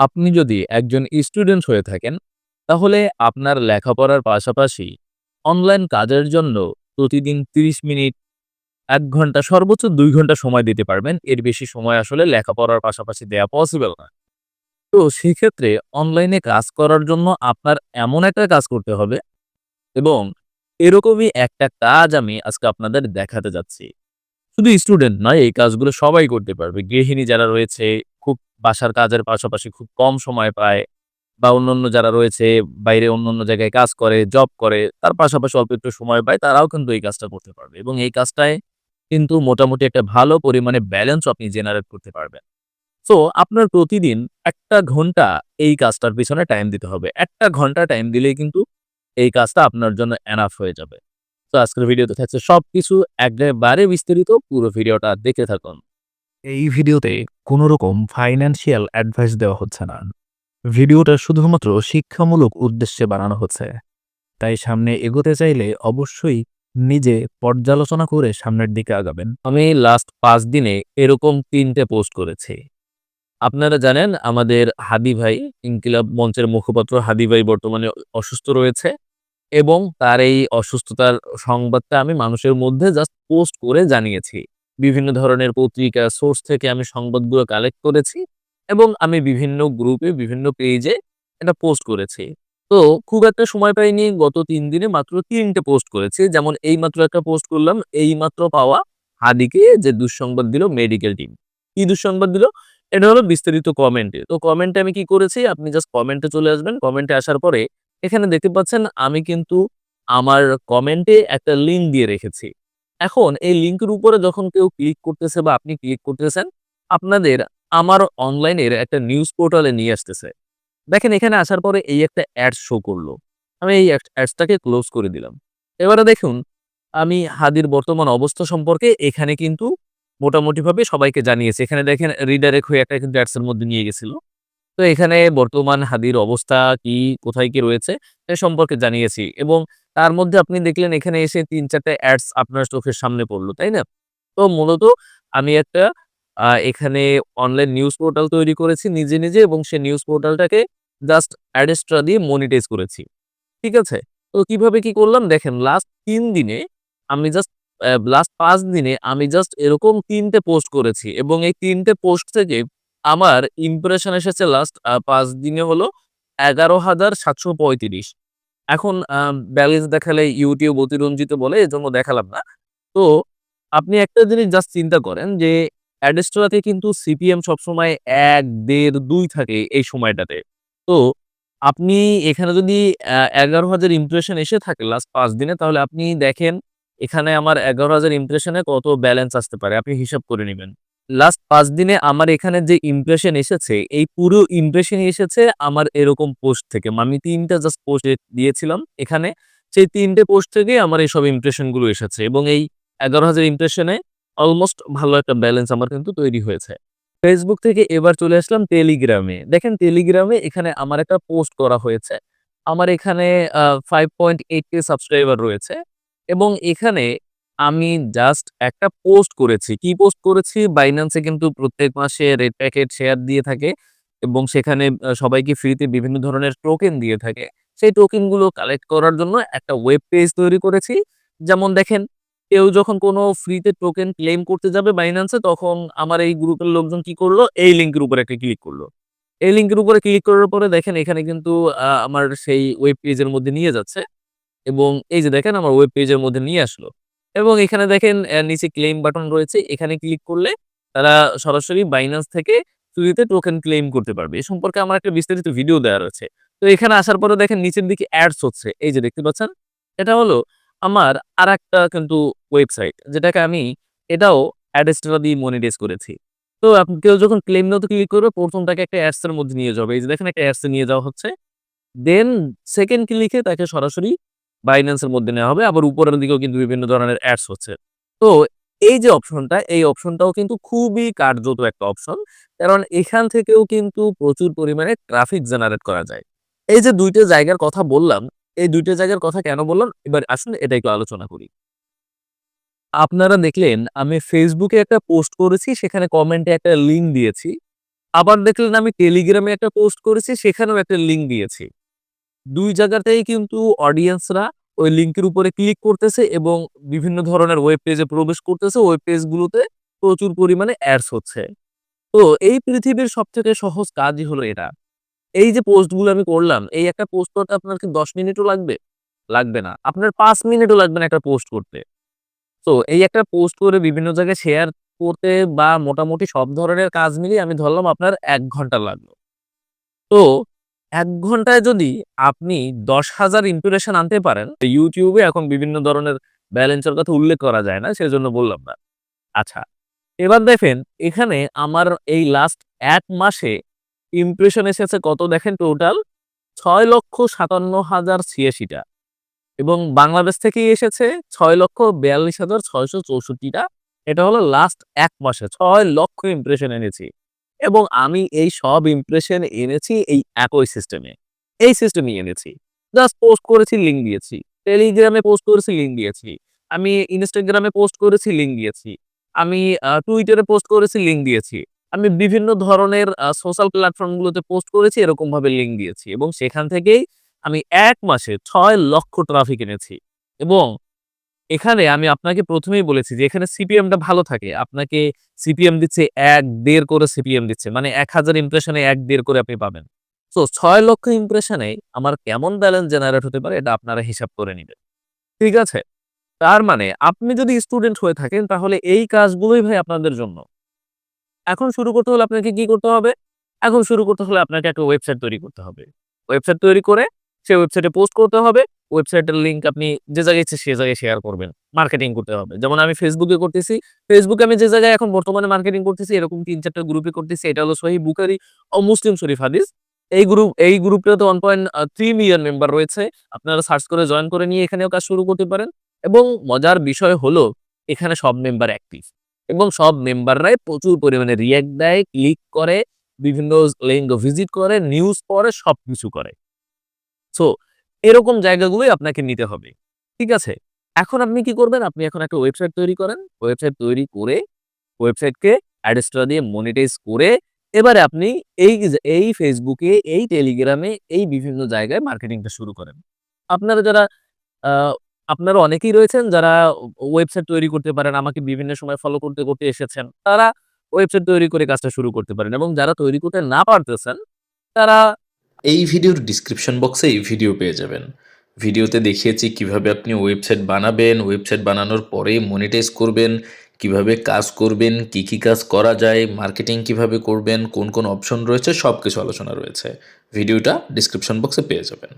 আপনি যদি একজন স্টুডেন্ট হয়ে থাকেন, তাহলে আপনার লেখাপড়ার পাশাপাশি অনলাইন কাজের জন্য প্রতিদিন ৩০ মিনিট, এক ঘণ্টা সর্বোচ্চ দুই ঘণ্টা সময় দিতে পারবেন। এর বেশি সময় আসলে লেখাপড়ার পাশাপাশি দেয়া পসিবল না। তো সেক্ষেত্রে অনলাইনে কাজ করার জন্য আপনার এমন একটা কাজ করতে হবে এবং এরকমই একটা কাজ আমি আজকে আপনাদের দেখাতে যাচ্ছি। শুধু স্টুডেন্ট নয়, এই কাজগুলো সবাই করতে পারবে। গৃহিণী যারা রয়েছে, বাসার কাজের পাশাপাশি খুব কম সময় পায় বা অন্যান্য যারা রয়েছে, বাইরে অন্যান্য জায়গায় কাজ করে, জব করে, তার পাশাপাশি অল্প একটু সময় পায়, তারাও কিন্তু এই কাজটা করতে পারবে এবং এই কাজটায় কিন্তু মোটামুটি একটা ভালো পরিমাণে ব্যালেন্সও আপনি জেনারেট করতে পারবেন। সো আপনার প্রতিদিন একটা ঘণ্টা এই কাজটার পিছনে টাইম দিতে হবে। একটা ঘণ্টা টাইম দিলেই কিন্তু এই কাজটা আপনার জন্য এনাফ হয়ে যাবে। তো আজকের ভিডিওতে থাকছে সব সবকিছু একেবারে বিস্তারিত। পুরো ভিডিওটা দেখে থাকুন। এই ভিডিওতে কোনো রকম ফাইন্যান্সিয়াল অ্যাডভাইস দেওয়া হচ্ছে না। ভিডিওটা শুধুমাত্র শিক্ষামূলক উদ্দেশ্যে বানানো হচ্ছে। তাই সামনে এগোতে চাইলে অবশ্যই নিজে পর্যালোচনা করে সামনের দিকে আগাবেন। আমি লাস্ট পাঁচ দিনে এরকম তিনটে পোস্ট করেছি। আপনারা জানেন আমাদের হাদি ভাই, ইনকিলাব মঞ্চের মুখপাত্র হাদি ভাই বর্তমানে অসুস্থ রয়েছে এবং তার এই অসুস্থতার সংবাদটা আমি মানুষের মধ্যে জাস্ট পোস্ট করে জানিয়েছি। বিভিন্ন ধরনের পত্রিকা, সোর্স থেকে আমি সংবাদগুলো কালেক্ট করেছি এবং আমি বিভিন্ন গ্রুপে, বিভিন্ন পেজে এটা পোস্ট করেছি। তো খুব একটা সময় পাইনি। গত তিন দিনে মাত্র তিনটে পোস্ট করেছি। যেমন এইমাত্র একটা পোস্ট করলাম, এইমাত্র পাওয়া হাদিকে যে দুঃসংবাদ দিল মেডিকেল টিম। কি দুঃসংবাদ দিল? এটা হলো বিস্তারিত কমেন্টে। তো কমেন্টে আমি কি করেছি? আপনি জাস্ট কমেন্টে চলে আসবেন। কমেন্টে আসার পরে এখানে দেখতে পাচ্ছেন আমি কিন্তু আমার কমেন্টে একটা লিঙ্ক দিয়ে রেখেছি। এখন এই লিঙ্কের উপরে যখন কেউ ক্লিক করতেছে বা আপনি ক্লিক করতেছেন, আপনাদের আমার অনলাইনের একটা নিউজ পোর্টালে নিয়ে আসতেছে। দেখেন এখানে আসার পরে এই একটা অ্যাডস শো করল আমি এই অ্যাড অ্যাডসটাকে ক্লোজ করে দিলাম। এবারে দেখুন আমি হাদির বর্তমান অবস্থা সম্পর্কে এখানে কিন্তু মোটামুটিভাবে সবাইকে জানিয়েছি। এখানে দেখেন রিডাইরেক্ট হয়ে একটা কিন্তু অ্যাডসের মধ্যে নিয়ে গেছিল। তো এখানে বর্তমান হাদির অবস্থা কি, কোথায় কি রয়েছে সে সম্পর্কে জানিয়েছি এবং তার মধ্যে আপনি দেখলেন এখানে এসে তিন চারটে অ্যাডস আপনার চোখের সামনে পড়ল তাই না? তো মূলত আমি একটা এখানে অনলাইন নিউজ পোর্টাল তৈরি করেছি নিজে, নিজে এবং সেই নিউজ পোর্টালটাকে জাস্ট অ্যাডেস্ট্রা দিয়ে মনিটাইজ করেছি। ঠিক আছে? তো কীভাবে কি করলাম? দেখেন লাস্ট তিন দিনে আমি জাস্ট লাস্ট পাঁচ দিনে আমি জাস্ট এরকম তিনটে পোস্ট করেছি এবং এই তিনটে পোস্ট থেকে আমার ইমপ্রেশন এসেছে লাস্ট ৫ দিনে হলো ১১,৭৩৫ এখন ব্যালেন্স দেখালে ইউটিউব অতিরঞ্জিত বলে এজন্য দেখালাম না। তো আপনি একটা জিনিস জাস্ট চিন্তা করেন যে অ্যাড এক্সট্রাতে কিন্তু সিপিএম সবসময় ১, ১.৫, ২ থাকে এই সময়টাতে। তো আপনি এখানে যদি এগারো হাজার ইমপ্রেশন এসে থাকে লাস্ট পাঁচ দিনে তাহলে আপনি দেখেন এখানে আমার ১১,০০০ ইমপ্রেশনে কত ব্যালেন্স আসতে পারে আপনি হিসাব করে নিবেন। লাস্ট পাঁচ দিনে আমার এখানে যে ইমপ্রেশন এসেছে এই পুরো ইমপ্রেশনই এসেছে আমার এরকম পোস্ট থেকে। আমি ৩ টা জাস্ট পোস্ট দিয়েছিলাম এখানে। সেই তিনটে পোস্ট থেকে আমার এইসব ইমপ্রেশনগুলো এসেছে এবং এই ১১,০০০ ইমপ্রেশনে অলমোস্ট ভালো একটা ব্যালেন্স আমার কিন্তু তৈরি হয়েছে। ফেসবুক থেকে এবার চলে আসলাম টেলিগ্রামে। দেখেন টেলিগ্রামে এখানে আমার একটা পোস্ট করা হয়েছে। আমার এখানে five point eight K subscriber রয়েছে এবং এখানে আমি জাস্ট একটা পোস্ট করেছি। কি পোস্ট করেছি? এ কিন্তু প্রত্যেক মাসে রেড প্যাকেট শেয়ার দিয়ে থাকে এবং সেখানে সবাইকে ফ্রিতে বিভিন্ন ধরনের টোকেন দিয়ে থাকে। সেই টোকেনগুলো কালেক্ট করার জন্য একটা ওয়েব পেজ তৈরি করেছি। যেমন দেখেন, কেউ যখন কোনো ফ্রিতে টোকেন ক্লেম করতে যাবে এ তখন আমার এই গ্রুপের লোকজন কি করল এই লিঙ্কের উপরে একটা ক্লিক করল এই লিঙ্কের উপরে ক্লিক করার পরে দেখেন, এখানে কিন্তু আমার সেই ওয়েব পেজের মধ্যে নিয়ে যাচ্ছে এবং এই যে দেখেন, আমার ওয়েব পেজের মধ্যে নিয়ে আসলো এবং এখানে দেখেন নিচে ক্লেম বাটন রয়েছে। এখানে ক্লিক করলে তারা সরাসরি Binance থেকে ফ্রিতে টোকেন ক্লেম করতে পারবে। এ সম্পর্কে আমার একটা বিস্তারিত ভিডিও দেয়া রয়েছে। তো এখানে আসার পরে দেখেন, নিচের দিকে অ্যাডস হচ্ছে। এই যে দেখতে পাচ্ছেন? এটা হলো আমার আরেকটা কিন্তু ওয়েবসাইট যেটাকে আমি এটাও অ্যাড এক্সট্রা দিয়ে মনিটাইজ করেছি। তো আপনি কেউ যখন ক্লেম নাওতে ক্লিক করবে ১ম তাকে একটা অ্যাডস এর মধ্যে নিয়ে যাবে। এই যে দেখেন, একটা অ্যাডস নিয়ে যাওয়া হচ্ছে। দেন সেকেন্ড ক্লিকে তাকে সরাসরি এর মধ্যে নেওয়া হবে। আবার উপরের দিকেও কিন্তু বিভিন্ন ধরনের অ্যাডস হচ্ছে। তো এই যে অপশনটা, এই অপশনটাও কিন্তু খুবই কার্যত একটা অপশন। কারণ এখান থেকেও কিন্তু প্রচুর পরিমাণে ট্রাফিক জেনারেট করা যায়। এই যে ২ টা জায়গার কথা বললাম, এই ২ টা জায়গার কথা কেন বললাম? এবার আসুন এটা একটু আলোচনা করি। আপনারা দেখলেন আমি ফেসবুকে একটা পোস্ট করেছি সেখানে কমেন্টে একটা লিঙ্ক দিয়েছি। আবার দেখলেন আমি টেলিগ্রামে একটা পোস্ট করেছি সেখানেও একটা লিঙ্ক দিয়েছি দুই জায়গাতেই কিন্তু অডিয়েন্সরা ওই লিঙ্কের উপরে ক্লিক করতেছে এবং বিভিন্ন ধরনের ওয়েব পেজে প্রবেশ করতেছে। ওয়েব পেজগুলোতে প্রচুর পরিমাণে অ্যাডস হচ্ছে। তো এই পৃথিবীর সব থেকে সহজ কাজই হলো এটা। এই যে পোস্টগুলো আমি করলাম, এই একটা পোস্ট করতে আপনার কি দশ মিনিটও লাগবে? লাগবে না। আপনার পাঁচ মিনিটও লাগবে না একটা পোস্ট করতে। তো এই একটা পোস্ট করে বিভিন্ন জায়গায় শেয়ার করতে বা মোটামুটি সব ধরনের কাজ মিলিয়ে আমি ধরলাম আপনার এক ঘণ্টা লাগল। তো এক ঘন্টায় যদি আপনি দশ হাজার ইমপ্রেশন আনতে পারেন ইউটিউবে এখন বিভিন্ন ধরনের ব্যালেন্সের কথা উল্লেখ করা যায় না, সেজন্য বললাম না। আচ্ছা এবার দেখেন, এখানে আমার এই লাস্ট এক মাসে ইমপ্রেশন এসেছে কত দেখেন টোটাল ছয় লক্ষ সাতান্ন হাজার ছিয়াশিটা। এবং বাংলাদেশ থেকেই এসেছে ছয় লক্ষ বিয়াল্লিশ হাজার ছয়শো চৌষট্টিটা। এটা হলো লাস্ট এক মাসে, ছয় লক্ষ ইমপ্রেশন এনেছি। এবং আমি এই সব ইমপ্রেশন এনেছি এই একই সিস্টেমে এই সিস্টেমে এনেছি। জাস্ট পোস্ট করেছি লিঙ্ক দিয়েছি। টেলিগ্রামে পোস্ট করেছি লিঙ্ক দিয়েছি। আমি ইনস্টাগ্রামে পোস্ট করেছি লিঙ্ক দিয়েছি। আমি টুইটারে পোস্ট করেছি লিঙ্ক দিয়েছি। আমি বিভিন্ন ধরনের সোশ্যাল প্ল্যাটফর্মগুলোতে পোস্ট করেছি, এরকমভাবে লিঙ্ক দিয়েছি। এবং সেখান থেকেই আমি এক মাসে ছয় লক্ষ ট্রাফিক এনেছি। এবং এখানে আমি আপনাকে প্রথমেই বলেছি যে এখানে সিপিএমটা ভালো থাকে। আপনাকে সিপিএম দিচ্ছে এক দেড় করে সিপিএম দিচ্ছে মানে এক হাজার ইমপ্রেশনে এক দেড় করে আপনি পাবেন। তো ছয় লক্ষ ইমপ্রেশনে আমার কেমন ব্যালেন্স জেনারেট হতে পারে এটা আপনারা হিসাব করে নেবেন। ঠিক আছে? তার মানে আপনি যদি স্টুডেন্ট হয়ে থাকেন তাহলে এই কাজগুলোই ভাই আপনাদের জন্য। এখন শুরু করতে হলে আপনাকে কি করতে হবে? এখন শুরু করতে হলে আপনাকে একটা ওয়েবসাইট তৈরি করতে হবে। ওয়েবসাইট তৈরি করে সেই ওয়েবসাইটে পোস্ট করতে হবে। ওয়েবসাইটের লিঙ্ক আপনি যে জায়গায় ইচ্ছে সে জায়গায় শেয়ার করবেন। মার্কেটিং করতে হবে। যেমন আমি ফেসবুকে করতেছি। ফেসবুকে আমি যে জায়গায় এখন বর্তমানে মার্কেটিং করতেছি, এরকম তিন চারটা গ্রুপে করতেছি। এটা হলো সহি বুকারি ও মুসলিম শরীফ হাদিস এই গ্রুপ এই গ্রুপটাতে one point three million member রয়েছে। আপনারা সার্চ করে জয়েন করে নিয়ে এখানেও কাজ শুরু করতে পারেন। এবং মজার বিষয় হলো, এখানে সব মেম্বার অ্যাক্টিভ এবং সব মেম্বাররাই প্রচুর পরিমাণে রিয়াক্ট দেয় ক্লিক করে, বিভিন্ন লিঙ্ক ভিজিট করে নিউজ পড়ে সব কিছু করে। সো এরকম জায়গাগুলোই আপনাকে নিতে হবে। ঠিক আছে? এখন আপনি কি করবেন? আপনি এখন একটা ওয়েবসাইট তৈরি করেন। ওয়েবসাইট তৈরি করে ওয়েবসাইটকে অ্যাডস্ট্রা দিয়ে মনিটাইজ করে এবারে আপনি এই এই ফেসবুকে এই টেলিগ্রামে এই বিভিন্ন জায়গায় মার্কেটিংটা শুরু করেন। আপনারা যারা আপনারা অনেকেই রয়েছেন যারা ওয়েবসাইট তৈরি করতে পারেন, আমাকে বিভিন্ন সময় ফলো করতে করতে এসেছেন। তারা ওয়েবসাইট তৈরি করে কাজটা শুরু করতে পারেন এবং যারা তৈরি করতে না পারতেছেন, তারা এই ভিডিওর ডিসক্রিপশন বক্সে এই ভিডিও পেয়ে যাবেন। ভিডিওতে দেখিয়েছি কীভাবে আপনি ওয়েবসাইট বানাবেন ওয়েবসাইট বানানোর পরে মনিটাইজ করবেন, কীভাবে কাজ করবেন, কি কি কাজ করা যায় মার্কেটিং কীভাবে করবেন, কোন কোন অপশন রয়েছে সব কিছু আলোচনা রয়েছে। ভিডিওটা ডিসক্রিপশন বক্সে পেয়ে যাবেন।